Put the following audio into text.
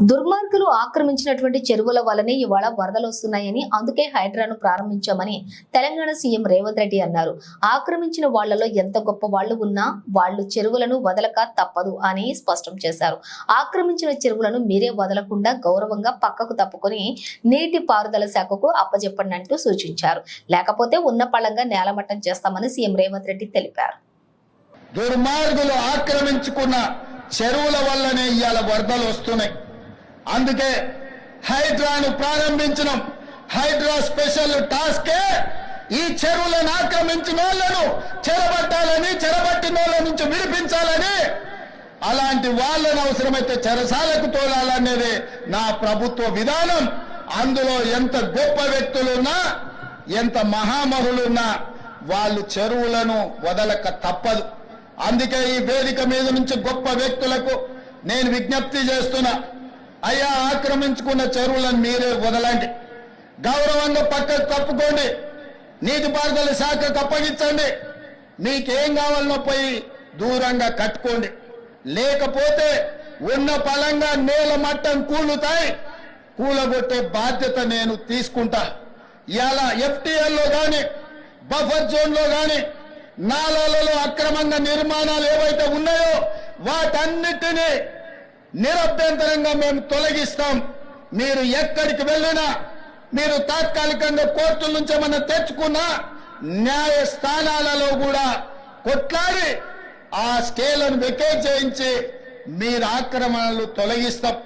దుర్మార్గులు ఆక్రమించినటువంటి చెరువుల వల్లనే ఇవాళ వరదలు వస్తున్నాయని అందుకే హైడ్రాను ప్రారంభించామని తెలంగాణ సీఎం రేవంత్ రెడ్డి అన్నారు. ఆక్రమించిన వాళ్ళలో ఎంత గొప్ప వాళ్ళు ఉన్నా వాళ్ళు చెరువులను వదలక తప్పదు అని స్పష్టం చేశారు. ఆక్రమించిన చెరువులను మీరే వదలకుండా గౌరవంగా పక్కకు తప్పుకొని నీటి పారుదల శాఖకు అప్పజెప్పండి అంటూ సూచించారు. లేకపోతే ఉన్న పళంగా నేలమట్టం చేస్తామని సీఎం రేవంత్ రెడ్డి తెలిపారు. దుర్మార్గులు ఆక్రమించుకున్న చెరువుల వల్లనే ఇవాళ వరదలు వస్తున్నాయి. అందుకే హైడ్రాను ప్రారంభించడం హైడ్రా స్పెషల్ టాస్కే ఈ చెరువులను ఆక్రమించిన వాళ్ళను చెరబట్టాలని చెరబట్టిన వాళ్ళ నుంచి విడిపించాలని. అలాంటి వాళ్ళను అవసరమైతే చెరసాలకు తోలాలనేది నా ప్రభుత్వ విధానం. అందులో ఎంత గొప్ప వ్యక్తులున్నా ఎంత మహామహులున్నా వాళ్ళు చెరువులను వదలక తప్పదు. అందుకే ఈ వేదిక మీద నుంచి గొప్ప వ్యక్తులకు నేను విజ్ఞప్తి చేస్తున్నా అయ్యా ఆక్రమించుకున్న చెరువులను మీరే వదలండి. గౌరవంగా పక్కకు కప్పుకోండి. నీటిపారుదల శాఖకు అప్పగించండి మీకేం కావాలనో పోయి దూరంగా కట్టుకోండి. లేకపోతే ఉన్న పలంగా నేల మట్టం కూలుతాయి. కూలగొట్టే బాధ్యత నేను తీసుకుంటా. ఇలా ఎఫ్టీఎల్లో కానీ బఫర్ జోన్లో కానీ నాలాలలో అక్రమంగా నిర్మాణాలు ఏవైతే ఉన్నాయో వాటన్నిటినీ నిరభ్యంతరంగా మేము తొలగిస్తాం. మీరు ఎక్కడికి వెళ్ళినా మీరు తాత్కాలికంగా కోర్టుల నుంచి ఏమన్నా తెచ్చుకున్నా న్యాయ స్థానాలలో కూడా కొట్లాడి ఆ స్కేలను వెకేట్ చేయించి మీరు ఆక్రమణలు తొలగిస్తాం.